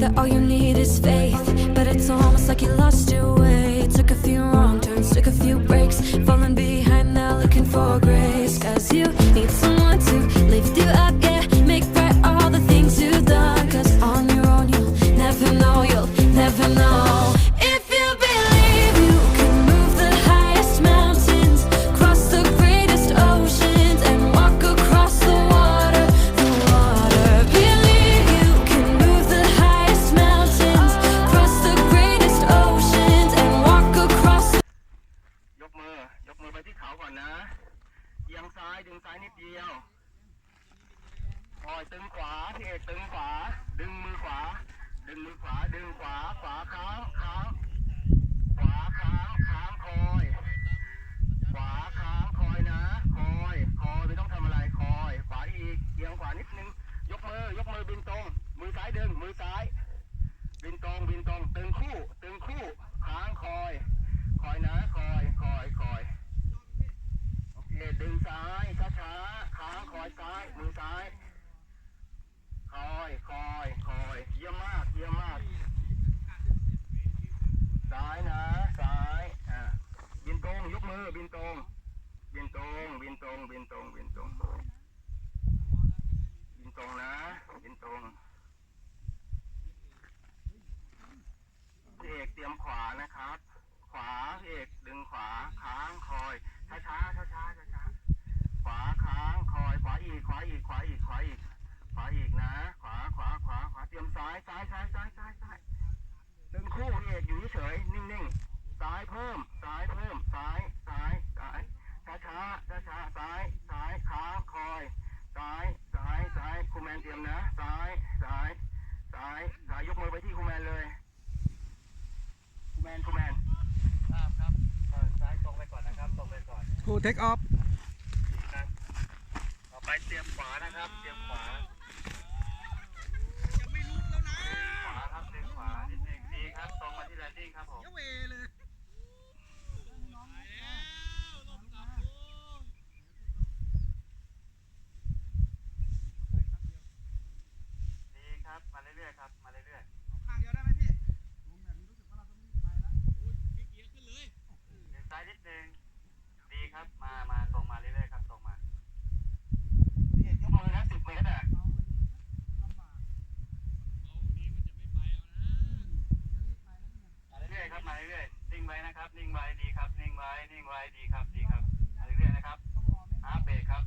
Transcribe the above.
that all you need is faith But it's almost like you lost your way. Took a few wrong turns, took a few breaks Falling behind now looking for grace. Cause you need some ซ้ายดึงซ้ายนิดเดียวคอยตึงขวาพี่เอกตึงขวา ดึงมือขวา ดึงมือขวา ดึงขวา ขวาค้างค้างขวาค้างค้างคอย ขวาค้างคอยนะคอยคอยไม่ต้องทำอะไรคอยขวาอีกเอียงขวานิดนึง ยกมือยกมือบินตรง มือซ้ายดึงมือซ้ายบินตรงบินตรงตึงคู่ ตึงคู่ค้างคอย คอยนะคอยคอยคอยโอเคดึงซ้ายาช้าๆค้างคอยซ้ายมือซ้ายคอยคอยคอยเยี่ยมมากเยี่ยมมาก ซ้ายนะ ซ้ายอ่าบินตรงยกมือบินตรงบินตรงบินตรงบินตรงบินตรง บินตรงนะ บินตรงพี่เอกเตรียมขวานะครับ ขวาพี่เอกดึงขวา ค้าง คอย ช้าช้าช้าช้าช้าช้าๆขวาค้าง คอย ขวาอีก ขวาอีก ขวาอีก ขวาอีก ขวาอีกนะ ขวา ขวา ขวา ขวา เตรียมซ้ายซ้ายซ้ายซ้ายซ้ายซ้ายตึงคู่พี่เอกอยู่เฉยๆนิ่งๆซ้ายเพิ่มซ้ายเพิ่มซ้ายซ้ายซ้ายช้าช้าช้าช้าๆซ้ายซ้ายค้างคอยซ้ายซ้ายซ้ายครูแมนเตรียมนะซ้ายซ้ายซ้ายซ้ายยกมือไปที่ครูแมนเลยครูแมนครูแมนทราบครับเอ่อซ้ายตรงไปก่อนนะครับตรงไปก่อนกูเทคออฟครับต่อไปเตรียมขวานะครับเตรียมขวา จะไม่ลุกแล้วนะ ขวาครับเตรียมขวานิดนึงดีครับ ตรงมาที่แลนดิ้งครับผม เวเลย ดีครับ มาเรื่อยๆ ครับ มาเรื่อยข้างเดียวได้ไหมพี่ลงแบบนี้รู้สึกว่าเราต้องรีบไปแล้วโอ้ยพี่เกียร์ขึ้นเลยๆเดินซ้ายนิดนึง ดีครับ มา มาตรงมาเรื่อยๆครับตรงมาพี่เอกยกมือนะสิบเมตรอะมาเรื่อยๆครับ มาเรื่อยๆนิ่งไว้นะครับ นิ่งไว้ดีครับ นิ่งไว้ นิ่งไว้ดีครับ ดีครับ มาเรื่อยๆนะครับฮาร์ปเบรกครับ